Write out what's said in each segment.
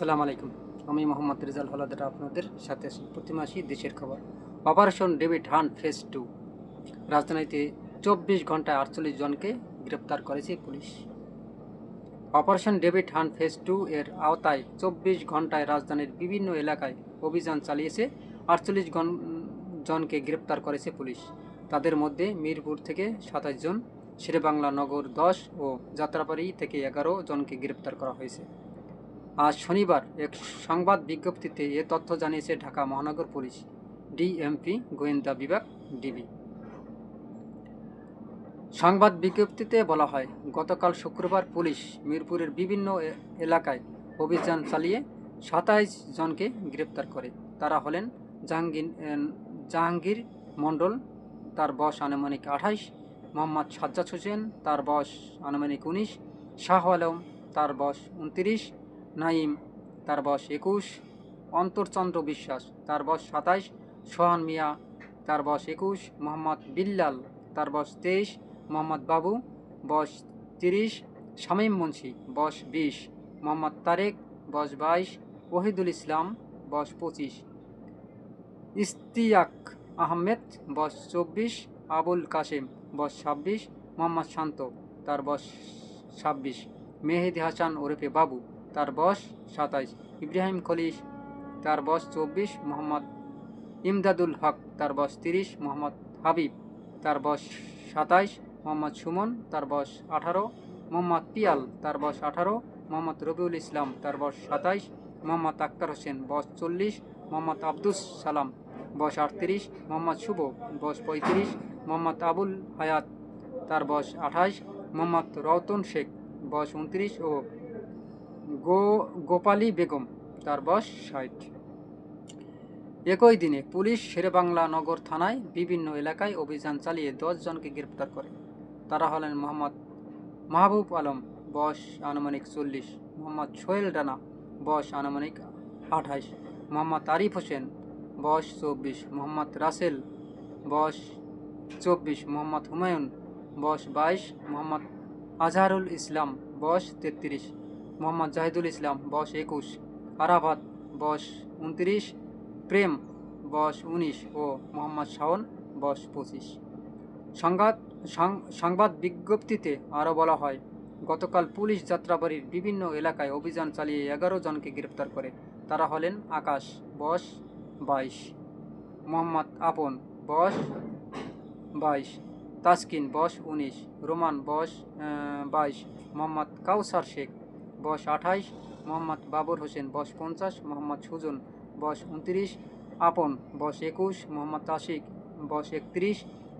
সালাম আলাইকুম। আমি মোহাম্মদ রেজাল হলাদার আপনাদের সাথে আছি। প্রতি মাসই দেশের খবর। Operation devil hunt phase two রাজধানীতে চব্বিশ ঘন্টায় আটচল্লিশ জনকে গ্রেপ্তার করেছে police. Operation devil hunt phase two এর আওতায় চব্বিশ ঘন্টায় রাজধানীর বিভিন্ন এলাকায় অভিযান চালিয়েছে আটচল্লিশ জনকে গ্রেপ্তার করেছে পুলিশ। তাদের মধ্যে মিরপুর থেকে সাতাশ জন, শেরেবাংলা নগর দশ ও যাত্রাবাড়ি থেকে এগারো জনকে গ্রেপ্তার করা হয়েছে। আজ শনিবার এক সংবাদ বিজ্ঞপ্তিতে এ তথ্য জানিয়েছে ঢাকা মহানগর পুলিশ। ডিএমপি, গোয়েন্দা বিভাগ, ডিবি। সংবাদ বিজ্ঞপ্তিতে বলা হয়, গতকাল শুক্রবার পুলিশ মিরপুরের বিভিন্ন এলাকায় অভিযান চালিয়ে সাতাইশ জনকে গ্রেপ্তার করে। তারা হলেন জাহাঙ্গীর জাহাঙ্গীর মণ্ডল, তার বয়স আনুমানিক আঠাইশ, মোহাম্মদ সাজ্জাদ হোসেন, তার বয়স আনুমানিক উনিশ, শাহ আলম, তার বয়স উনত্রিশ নাইম তার বয়স একুশ। অন্তরচন্দ্র বিশ্বাস, তার বয়স সাতাইশ। সোহান মিয়া, তার বয়স একুশ। মোহাম্মদ বিল্লাল, তার বয়স তেইশ। মোহাম্মদ বাবু, বয়স তিরিশ। শামীম মুন্সি, বয়স বিশ। মোহাম্মদ তারেক, বয়স বাইশ। ওহিদুল ইসলাম, বয়স পঁচিশ। ইস্তিয়াক আহমেদ, বয়স চব্বিশ। আবুল কাশেম বয়স ছাব্বিশ। মোহাম্মদ শান্ত তার বয়স ছাব্বিশ। মেহেদি হাসান ওরফে বাবু। তার বয়স সাতাইশ। ইব্রাহিম খলিশ, তার বয়স চব্বিশ, মোহাম্মদ ইমদাদুল হক, তার বয়স তিরিশ, মোহাম্মদ হাবিব, তার বয়স সাতাইশ, মোহাম্মদ সুমন, তার বয়স আঠারো, মোহাম্মদ পিয়াল, তার বয়স আঠারো, মোহাম্মদ রবিউল ইসলাম, তার বয়স সাতাইশ, মোহাম্মদ আক্তার হোসেন, বয়স চল্লিশ, মোহাম্মদ আব্দুস সালাম, বয়স আটত্রিশ, মোহাম্মদ শুভ, বয়স পঁয়ত্রিশ, মোহাম্মদ আবুল হায়াত, তার বয়স আঠাইশ, মোহাম্মদ রওতন শেখ, বয়স উনত্রিশ ও গো, গোপালী বেগম, তার বয়স ষাট। একই দিনে পুলিশ শেরেবাংলা নগর থানায় বিভিন্ন এলাকায় অভিযান চালিয়ে জনকে গ্রেপ্তার করে। তারা হলেন মোহাম্মদ মাহবুব আলম, বয়স আনুমানিক চল্লিশ, মোহাম্মদ সোহেল রানা, বয়স আনুমানিক আঠাইশ মোহাম্মদ আরিফ হোসেন, বয়স চব্বিশ, মোহাম্মদ রাসেল, বয়স চব্বিশ, মোহাম্মদ হুমায়ুন, বয়স বাইশ, মোহাম্মদ আজহারুল ইসলাম, বয়স তেত্রিশ। মোহাম্মদ জাহিদুল ইসলাম, বয়স একুশ। আরাফাত, বয়স উনত্রিশ। প্রেম, বয়স উনিশ। ও মোহাম্মদ শাওন, বয়স পঁচিশ। সংবাদ সংবাদ বিজ্ঞপ্তিতে আরও বলা হয়, গতকাল পুলিশ যাত্রাবাড়ির বিভিন্ন এলাকায় অভিযান চালিয়ে এগারো জনকে গ্রেপ্তার করে। তারা হলেন আকাশ, বয়স বাইশ। মোহাম্মদ আপন, বয়স বাইশ। তাসকিন, বয়স উনিশ। রোমান, বয়স বাইশ। মোহাম্মদ কাউসার শেখ বয়স আঠাইশ, মোহাম্মদ বাবর হোসেন বয়স পঞ্চাশ, মোহাম্মদ সুজন বয়স উনত্রিশ আপন বয়স একুশ, মোহাম্মদ তাসিক বয়স একত্রিশ,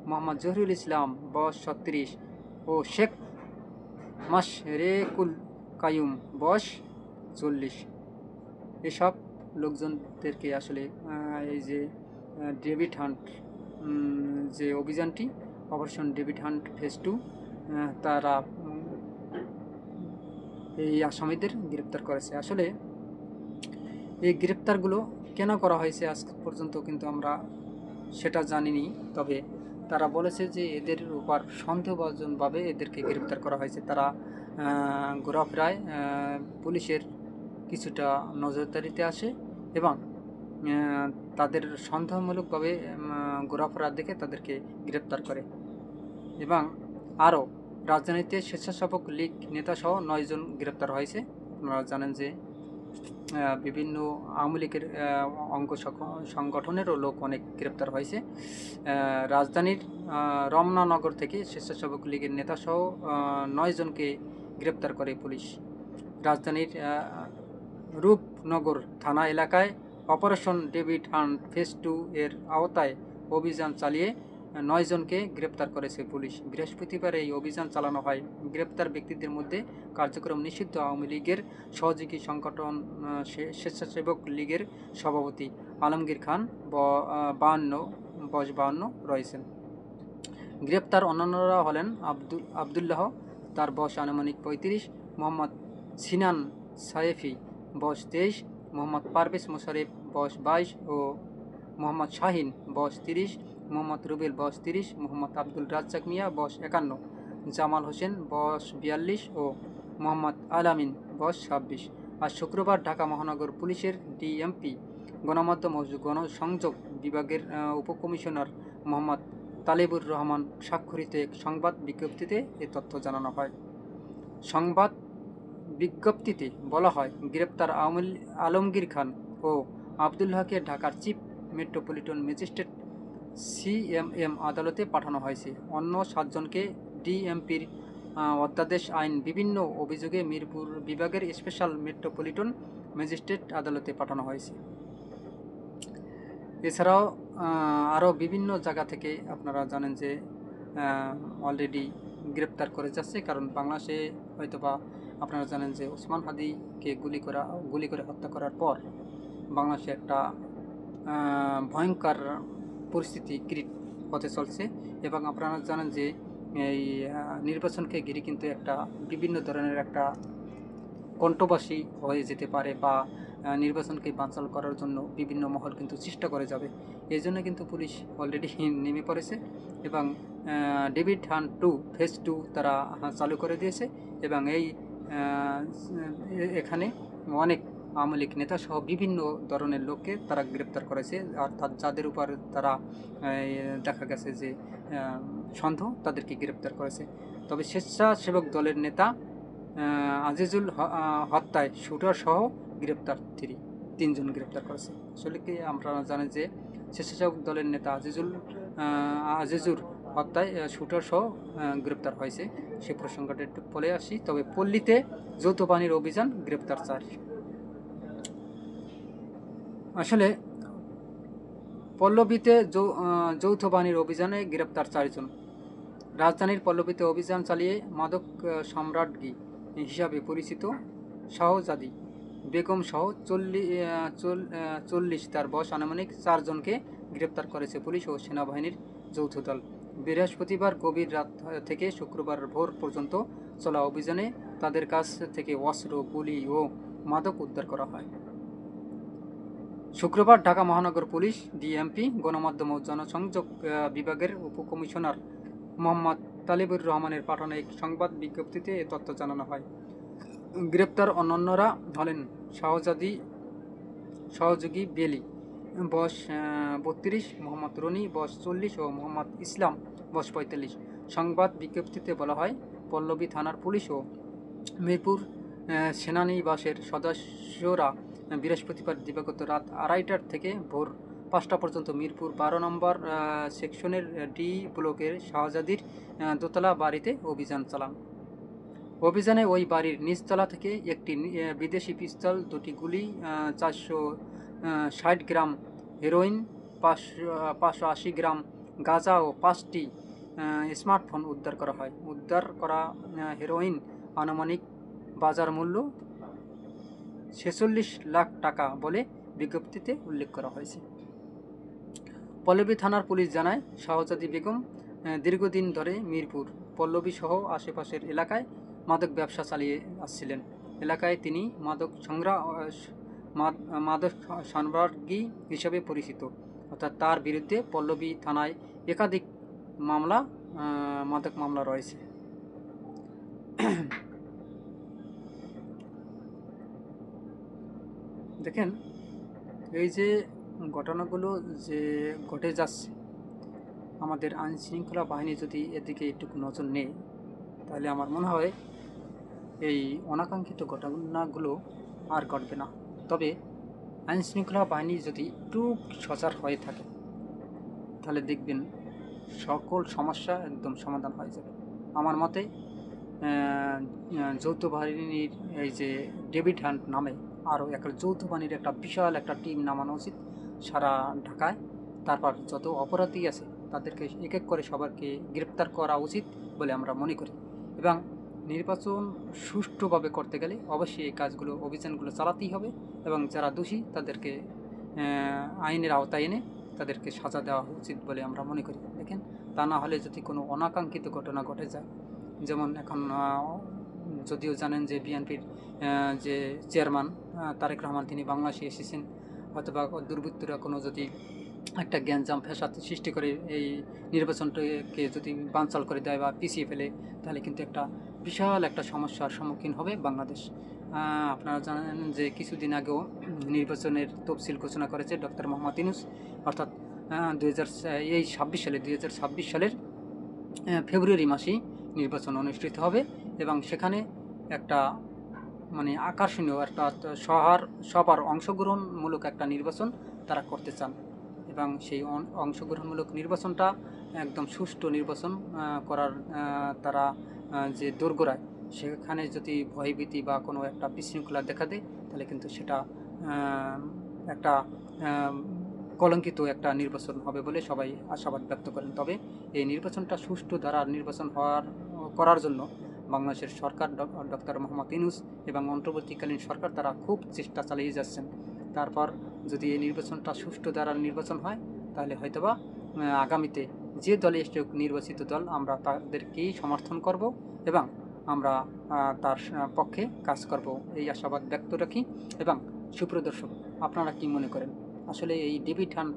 মোহাম্মদ জহিরুল ইসলাম বয়স ছত্রিশ ও শেখ মাশরেকুল কায়ুম বয়স চল্লিশ। এসব লোকজনদেরকে আসলে এই যে ডেভিড হান্ট যে অভিযানটি, operation devil hunt phase two তারা এই আসামিদের গ্রেপ্তার করেছে। আসলে এই গ্রেপ্তারগুলো কেন করা হয়েছে আজ পর্যন্ত কিন্তু আমরা সেটা জানিনি। তবে তারা বলেছে যে এদের উপর সন্দেহভাজনভাবে এদেরকে গ্রেপ্তার করা হয়েছে। তারা ঘোরাফেরায় পুলিশের কিছুটা নজরদারিতে আসে এবং তাদের সন্দেহমূলকভাবে ঘোরাফেরা দেখে তাদেরকে গ্রেপ্তার করে এবং আরও রাজধানীতে স্বেচ্ছাসেবক লীগ নেতাসহ নয়জন গ্রেপ্তার হয়েছে। আপনারা জানেন যে বিভিন্ন আওয়ামী লীগের অঙ্গ সংগঠনেরও লোক অনেক গ্রেপ্তার হয়েছে। রাজধানীর রমনানগর থেকে স্বেচ্ছাসেবক লীগের নেতাসহ আহ, নয় জনকে গ্রেপ্তার করে পুলিশ। রাজধানীর রূপনগর থানা এলাকায় operation devil and phase two এর আওতায় অভিযান চালিয়ে নয় জনকে গ্রেপ্তার করেছে পুলিশ। বৃহস্পতিবার এই অভিযান চালানো হয়। গ্রেপ্তার ব্যক্তিদের মধ্যে কার্যক্রম নিষিদ্ধ আওয়ামী লীগের সহযোগী সংগঠন স্বেচ্ছাসেবক লীগের সভাপতি আলমগীর খান বাহান্ন বয়স বাহান্ন রয়েছেন। গ্রেপ্তার অন্যান্যরা হলেন আব্দুল আবদুল্লাহ, তার বয়স আনুমানিক পঁয়ত্রিশ, মোহাম্মদ সিনান সায়েফি, বয়স তেইশ, মোহাম্মদ পারভেজ মোশারেফ বয়স বাইশ ও মোহাম্মদ শাহিন, বয়স তিরিশ মোহাম্মদ রুবেল, বয়স তিরিশ, মোহাম্মদ আব্দুল রাজ্জাক মিয়া, বয়স একান্ন, জামাল হোসেন, বয়স বিয়াল্লিশ ও মোহাম্মদ আলামিন, বয়স ছাব্বিশ। আজ শুক্রবার ঢাকা মহানগর পুলিশের ডিএমপি, গণমাধ্যম ও গণসংযোগ বিভাগের উপকমিশনার মোহাম্মদ তালেবুর রহমান স্বাক্ষরিত এক সংবাদ বিজ্ঞপ্তিতে এ তথ্য জানানো হয়। সংবাদ বিজ্ঞপ্তিতে বলা হয়, গ্রেপ্তার আওয়ামী- আলমগীর খান ও আবদুল্লাহকে ঢাকার চিফ মেট্রোপলিটন ম্যাজিস্ট্রেট সিএমএম আদালতে পাঠানো হয়েছে। অন্য সাতজনকে ডিএমপির অধ্যাদেশ আইন, বিভিন্ন অভিযোগে মিরপুর বিভাগের স্পেশাল মেট্রোপলিটন ম্যাজিস্ট্রেট আদালতে পাঠানো হয়েছে। এছাড়াও আরও বিভিন্ন জায়গা থেকে আপনারা জানেন যে অলরেডি গ্রেপ্তার করে যাচ্ছে। কারণ বাংলাদেশে হয়তোবা আপনারা জানেন যে, ওসমান হাদিকে গুলি করা, গুলি করে হত্যা করার পর বাংলাদেশে একটা ভয়ঙ্কর পরিস্থিতি ক্রিয়েট হতে চলছে এবং আপনারা জানেন যে এই নির্বাচনকে ঘিরে কিন্তু একটা বিভিন্ন ধরনের একটা কণ্ঠবাসী হয়ে যেতে পারে বা নির্বাচনকে বানচাল করার জন্য বিভিন্ন মহল কিন্তু চেষ্টা করে যাবে। এই জন্য কিন্তু পুলিশ অলরেডি নেমে পড়েছে এবং devil hunt two phase two তারা চালু করে দিয়েছে এবং এই এখানে অনেক আওয়ামী লীগ নেতা সহ বিভিন্ন ধরনের লোককে তারা গ্রেপ্তার করেছে। অর্থাৎ যাদের উপর তারা দেখা গেছে যে সন্দেহ, তাদেরকে গ্রেপ্তার করেছে। তবে স্বেচ্ছাসেবক দলের নেতা আজিজুল হত্যায় শুটার সহ গ্রেপ্তার থ্রি তিনজন গ্রেপ্তার করেছে। আসলে কি আমরা জানি যে, স্বেচ্ছাসেবক দলের নেতা আজিজুল আজিজুর হত্যায় শুটার সহ গ্রেপ্তার হয়েছে। সে প্রসঙ্গটা একটু বলে আসি। তবে পল্লীতে যৌথ অভিযান গ্রেপ্তার চার। আসলে পল্লবীতে যৌথ বাহিনীর অভিযানে গ্রেপ্তার চারজন। রাজধানীর পল্লবীতে অভিযান চালিয়ে মাদক সম্রাটগি হিসাবে পরিচিত শাহজাদি। বেগম সহ চল্লিশ চল্লিশ তার বয়স আনুমানিক চারজনকে গ্রেপ্তার করেছে পুলিশ ও সেনাবাহিনীর যৌথ দল। বৃহস্পতিবার গভীর রাত থেকে শুক্রবার ভোর পর্যন্ত চলা অভিযানে তাদের কাছ থেকে অস্ত্র, গুলি ও মাদক উদ্ধার করা হয়। শুক্রবার ঢাকা মহানগর পুলিশ, ডিএমপি, গণমাধ্যম ও জনসংযোগ বিভাগের উপকমিশনার মোহাম্মদ তালিবুর রহমানের পাঠানো এক সংবাদ বিজ্ঞপ্তিতে এ তথ্য জানানো হয়। গ্রেপ্তার অন্যান্যরা হলেন শাহজাদি, সহযোগী বেলি বয়স বত্রিশ, মোহাম্মদ রনি বয়স চল্লিশ ও মোহাম্মদ ইসলাম বয়স পঁয়তাল্লিশ। সংবাদ বিজ্ঞপ্তিতে বলা হয়, পল্লবী থানার পুলিশ ও মিরপুর সেনানিবাসের সদস্যরা বৃহস্পতিবার দিবাগত রাত আড়াইটার থেকে ভোর পাঁচটা পর্যন্ত মিরপুর বারো নম্বর সেকশনের ডি ব্লকের শাহজাদির দোতলা বাড়িতে অভিযান চালান। অভিযানে ওই বাড়ির নিচতলা থেকে একটি বিদেশি পিস্তল, দুটি গুলি চারশো ষাট গ্রাম হেরোইন, পাঁচশো পাঁচশো আশি গ্রাম গাঁজা ও পাঁচটি স্মার্টফোন উদ্ধার করা হয়। উদ্ধার করা হেরোইন আনুমানিক বাজার মূল্য ছেচল্লিশ লাখ টাকা বলে বিজ্ঞপ্তিতে উল্লেখ করা হয়েছে। পল্লবী থানার পুলিশ জানায়, শাহজাদি বেগম দীর্ঘদিন ধরে মিরপুর, পল্লবী সহ আশেপাশের এলাকায় মাদক ব্যবসা চালিয়ে আসছিলেন। এলাকায় তিনি মাদক সংগ্রা, মাদ- মাদক সরবরাহী হিসেবে পরিচিত। অর্থাৎ তার বিরুদ্ধে পল্লবী থানায় একাধিক মামলা মাদক মামলা রয়েছে। দেখেন, এই যে ঘটনাগুলো যে ঘটে যাচ্ছে, আমাদের আইন শৃঙ্খলা বাহিনী যদি এদিকে একটু নজর নেয়, তাহলে আমার মনে হয় এই অনাকাঙ্ক্ষিত ঘটনাগুলো আর ঘটবে না। তবে আইন শৃঙ্খলা বাহিনী যদি একটু সজাগ হয়ে থাকে, তাহলে দেখবেন সকল সমস্যা একদম সমাধান হয়ে যাবে। আমার মতে যৌথ বাহিনীর এই যে ডেভিড হান্ট নামে আরও একটা যৌথ বাহিনীর একটা বিশাল একটা টিম নামানো উচিত সারা ঢাকায়। তারপর যত অপরাধী আছে, তাদেরকে এক এক করে সবারকে গ্রেপ্তার করা উচিত বলে আমরা মনে করি। এবং নির্বাচন সুষ্ঠুভাবে করতে গেলে অবশ্যই এই কাজগুলো, অভিযানগুলো চালাতেই হবে এবং যারা দোষী, তাদেরকে আইনের আওতায় এনে তাদেরকে সাজা দেওয়া উচিত বলে আমরা মনে করি। দেখেন, তা না হলে যদি কোনো অনাকাঙ্ক্ষিত ঘটনা ঘটে যায়, যেমন এখন যদিও জানেন যে বিএনপির যে চেয়ারম্যান তারেক রহমান, তিনি বাংলাদেশে এসেছেন। অথবা দুর্বৃত্তরা কোনো যদি একটা জ্ঞানজাম ফ্যাসাদ সৃষ্টি করে এই নির্বাচনটাকে যদি বানচাল করে দেয় বা পিছিয়ে ফেলে, তাহলে কিন্তু একটা বিশাল একটা সমস্যার সম্মুখীন হবে বাংলাদেশ। আপনারা জানেন যে কিছুদিন আগেও নির্বাচনের তফসিল ঘোষণা করেছে ডক্টর মোহাম্মদ ইনুস অর্থাৎ দু হাজার এই ছাব্বিশ সালে দুই হাজার ছাব্বিশ সালের ফেব্রুয়ারি মাসেই নির্বাচন অনুষ্ঠিত হবে। এবং সেখানে একটা মানে আকর্ষণীয় একটা সহার সবার অংশগ্রহণমূলক একটা নির্বাচন তারা করতে চান। এবং সেই অংশগ্রহণমূলক নির্বাচনটা একদম সুষ্ঠু নির্বাচন করার তারা যে দোরগোড়ায়, সেখানে যদি ভয়ভীতি বা কোনো একটা বিশৃঙ্খলা দেখা দেয়, তাহলে কিন্তু সেটা একটা কলঙ্কিত একটা নির্বাচন হবে বলে সবাই আশাবাদ ব্যক্ত করেন। তবে এই নির্বাচনটা সুষ্ঠু ধারার নির্বাচন হওয়ার, করার জন্য বাংলাদেশের সরকার ডক্টর মোহাম্মদ ইনুস এবং অন্তর্বর্তীকালীন সরকার তারা খুব চেষ্টা চালিয়ে যাচ্ছেন। তারপর যদি এই নির্বাচনটা সুষ্ঠু দ্বারা নির্বাচন হয়, তাহলে হয়তোবা আগামীতে যে দলে এসে নির্বাচিত দল, আমরা তাদেরকেই সমর্থন করব এবং আমরা তার পক্ষে কাজ করব। এই আশাবাদ ব্যক্ত রাখি এবং সুপ্রদর্শক, আপনারা কি মনে করেন? আসলে এই ডেভিড হান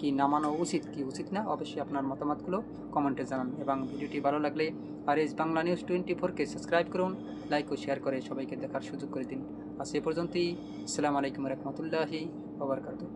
কি নামানো উচিত, কি উচিত না? অবশ্যই আপনার মতামতগুলো কমেন্টে জানান এবং ভিডিওটি ভালো লাগলে R S Bangla news twenty ফোরকে সাবস্ক্রাইব করুন, লাইক ও শেয়ার করে সবাইকে দেখার সুযোগ করে দিন। আর সে পর্যন্তই। আসসালামু আলাইকুম রহমতুল্লাহি ওবরকাতুহ